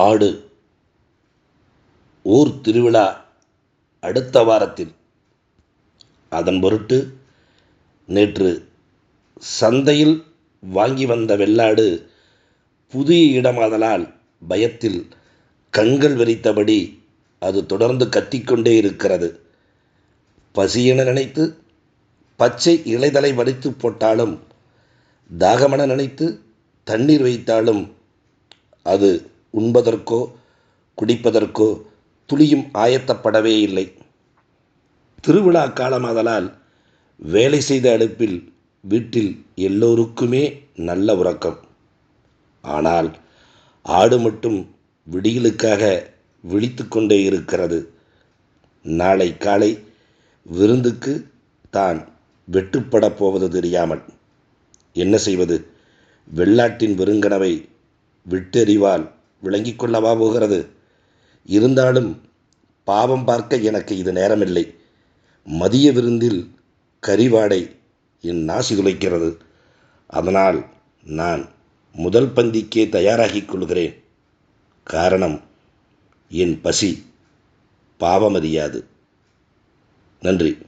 ஆடு. ஊர் திருவிழா அடுத்த வாரத்தில். அதன் பொருட்டு நேற்று சந்தையில் வாங்கி வந்த வெள்ளாடு புதிய இடமாதலால் பயத்தில் கண்கள் வெறித்தபடி அது தொடர்ந்து கத்திக்கொண்டே இருக்கிறது. பசியென நினைத்து பச்சை இலைதலை வடித்து போட்டாலும் தாகமென நினைத்து தண்ணீர் வைத்தாலும் அது உண்பதற்கோ குடிப்பதற்கோ துளியும் ஆயத்தப்படவே இல்லை. திருவிழா காலமாதலால் வேலை செய்த அடுப்பில் வீட்டில் எல்லோருக்குமே நல்ல உறக்கம். ஆனால் ஆடு மட்டும் விடியலுக்காக விழித்து கொண்டே இருக்கிறது. நாளை காலை விருந்துக்கு தான் வெட்டுப்படப் போவது தெரியாமல் என்ன செய்வது? வெள்ளாட்டின் வெறுங்கனவை விட்டெறிவால் விளங்கிக் கொள்ளவா போகிறது? இருந்தாலும் பாவம் பார்க்க எனக்கு இது நேரமில்லை. மதிய விருந்தில் கரிவாடை என் நாசி துளைக்கிறது அதனால் நான் முதல் பந்திக்கே தயாராகிக் கொள்கிறேன். காரணம் என் பசி பாவமறியாது நன்றி.